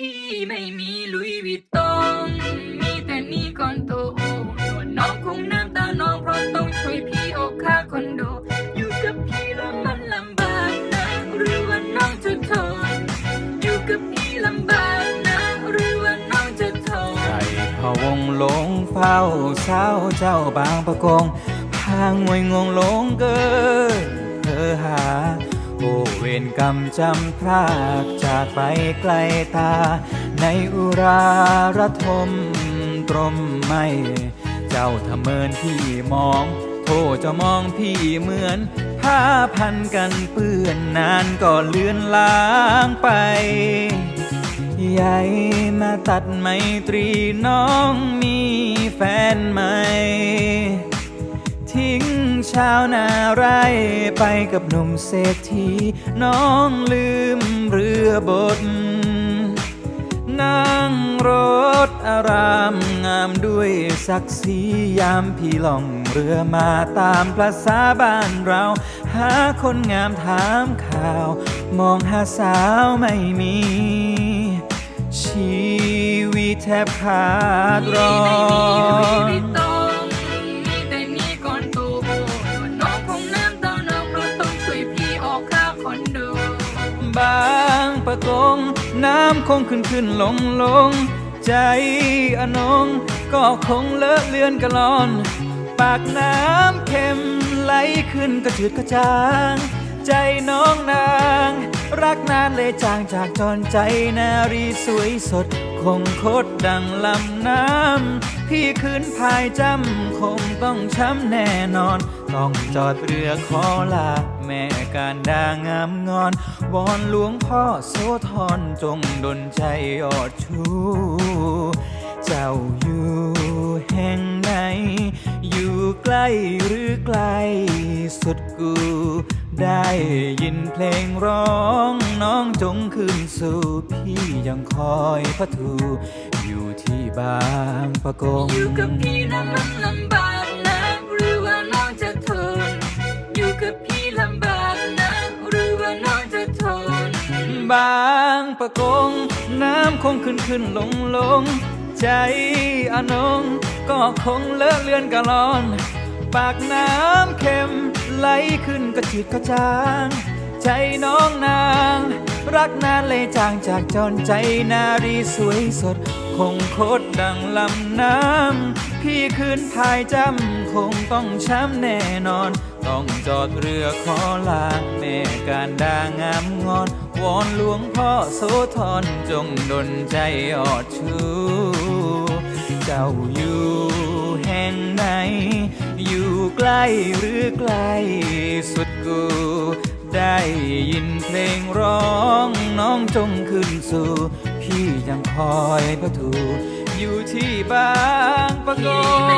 พี่ไม่มีลุยวิตตองมีแต่นี่ก่อนโตส่วนน้องคงน้ำตาน้องเพราะต้องช่วยพี่ออกค่าคอนโด อยู่กับพี่แล้วมันลำบากนะหรือว่าน้องจะทนอยู่กับพี่ลำบากนะหรือว่าน้องจะทนใจพะวงหลงเฝ้าเช้าเจ้าบางประกงพางงวยงงหลงเกินเธอหา โอเวรกรรมจำพรากจากไปไกลตา ในอุราระทมตรมไม่ เจ้าทำเมินพี่มองโทษจะมองพี่เหมือนผ้าพันกันเปื้อนนานก็เลือนล้างไปใหญ่มาตัดไมตรีน้องมีแฟนใหม่ทิ้ง ชาวนาไรไปกับหนุ่มเศรษฐีน้องลืมเรือบทนั่งรถอารามงามด้วยศักดิ์ศรียามพี่ล่องเรือมาตามประษาบ้านเรา หาคนงามถามข่าว มองหาสาวไม่มี ชีวิตแทบขาดร้อน น้ำคงขึ้นขึ้นลงลง ใจอนง ก็คงเลอะเลือนกะลอน ปากน้ำเค็มไหลขึ้นกระจืดกระจาง ใจน้องนาง รักนานเลยจางจากจรใจนารีสวยสด คงคดดังลำน้ำ พี่คืนพายจำคงต้องช้ำแน่นอน ต้องจอดเรือขอลา แม่การดางามงอน วอนหลวงพ่อโสธรจงดลใจอดชู เจ้าอยู่แห่งไหน อยู่ใกล้หรือไกล สุดกู ได้ยินเพลงร้องน้องจงคืนสู่พี่ยังคอยพระทู อยู่ที่บางประกงอยู่กับพี่นะมันลำบาก บางประกง น้ำคงขึ้นขึ้นลงลง ใจอนง ก็คงเลอะเลือนกะลอน ปากน้ำเค็ม ไหลขึ้นกระจืดกระจาง ใจน้องนาง รักนานเลยจางจากจรใจนารีสวยสด คงโคตรดังลำน้ำ พี่คืนพายจำคงต้องช้ำแน่นอน ต้องจอดเรือขอลา แม่การดางามงอน วอนหลวงพ่อโสธรจงดลใจอดชู เจ้าอยู่แห่งไหน อยู่ใกล้หรือไกลสุดกู ได้ยินเพลงร้องน้องจงขึ้นสู่ พี่ยังคอยพระทูอยู่ที่บางประกง